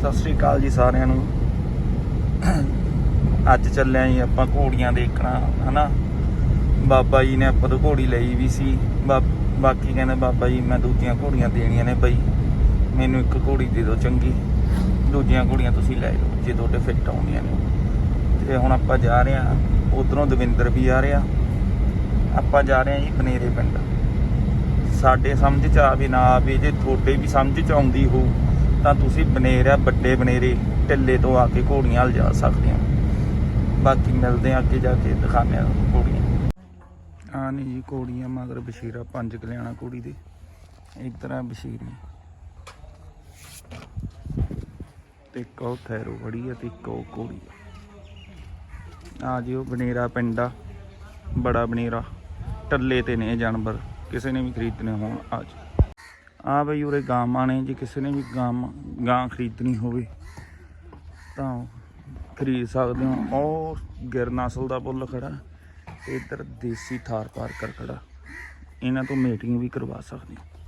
ਸਤਿ ਸ੍ਰੀ ਅਕਾਲ ਜੀ ਸਾਰਿਆਂ ਨੂੰ। ਅੱਜ ਚੱਲਿਆ ਜੀ ਆਪਾਂ ਘੋੜੀਆਂ ਦੇਖਣਾ, ਹਨਾ? ਬਾਬਾ ਜੀ ਨੇ ਆਪਾਂ ਤੋਂ ਘੋੜੀ ਲਈ ਵੀ ਸੀ। ਬਾਕੀ ਕਹਿੰਦੇ ਬਾਬਾ ਜੀ, ਮੈਂ ਦੂਜੀਆਂ ਘੋੜੀਆਂ ਦੇਣੀਆਂ ਨੇ ਬਈ। ਮੈਨੂੰ ਇੱਕ ਘੋੜੀ ਦੇ ਦਿਓ ਚੰਗੀ। ਦੂਜੀਆਂ ਘੋੜੀਆਂ ਤੁਸੀਂ ਲੈ ਲਓ, ਜੇ ਤੁਹਾਡੇ ਫਿੱਟ ਆਉਂਦੀਆਂ ਨੇ। ਤੇ ਹੁਣ ਆਪਾਂ ਜਾ ਰਹੇ ਹਾਂ, ਉਧਰੋਂ ਦਵਿੰਦਰ ਵੀ ਆ ਰਿਹਾ। ਆਪਾਂ ਜਾ ਰਹੇ ਹਾਂ ਜੀ ਬਨੇਰੇ ਪਿੰਡ। ਸਾਡੇ ਸਮਝ ਚ ਆਵੇ ਨਾ ਆਵੇ ਜੇ ਤੁਹਾਡੇ ਵੀ ਸਮਝ ਚ ਆਉਂਦੀ ਹੋ ਤਾਂ ਤੁਸੀਂ ਬਨੇਰਾ ਵੱਡੇ ਬਨੇਰੇ, ਢਿੱਲੇ ਤੋਂ ਆ ਕੇ ਘੋੜੀਆਂ ਹਲ ਜਾ ਸਕਦੇ ਹੋ। ਬਾਕੀ ਮਿਲਦੇ ਆ ਅੱਗੇ ਜਾ ਕੇ ਦਿਖਾਉਂਦੇ ਆ ਘੋੜੀਆਂ। ਆ ਨਹੀਂ ਜੀ, ਘੋੜੀਆਂ ਮਗਰ ਬਸ਼ੀਰਾ ਪੰਜ ਕਲਿਆਣਾ ਘੋੜੀ ਦੇ। ਇੱਕ ਤਰ੍ਹਾਂ ਬਸ਼ੀਰੀ ਤੇ ਇੱਕ ਥੈਰੋ ਬੜੀ ਆ ਤੇ ਇੱਕ ਘੋੜੀ ਆ। ਜੀ, ਉਹ ਬਨੇਰਾ ਪਿੰਡ ਆ। ਬੜਾ ਬਨੇਰਾ। ਟੱਲੇ ਤੇ ਨੇ ਜਾਨਵਰ। ਕਿਸੇ ਨੇ ਵੀ ਖਰੀਦਣੇ ਹੋਣ, ਆ ਜੀ ਆ ਬਈ ਉਰੇ ਗਾਵਾਂ ਨੇ, ਜੇ ਕਿਸੇ ਨੇ ਵੀ ਗਾਂ ਗਾਂ ਖਰੀਦਣੀ ਹੋਵੇ ਤਾਂ ਖਰੀਦ ਸਕਦੇ ਹੋ। ਉਹ ਗਿਰ ਨਸਲ ਦਾ ਬੁੱਲ ਖੜਾ ਤੇ ਇੱਧਰ ਦੇਸੀ ਥਾਰ ਪਾਰਕਰ ਖੜਾ। ਇਹਨਾਂ ਤੋਂ ਮੀਟਿੰਗ ਵੀ ਕਰਵਾ ਸਕਦੇ ਹੋ।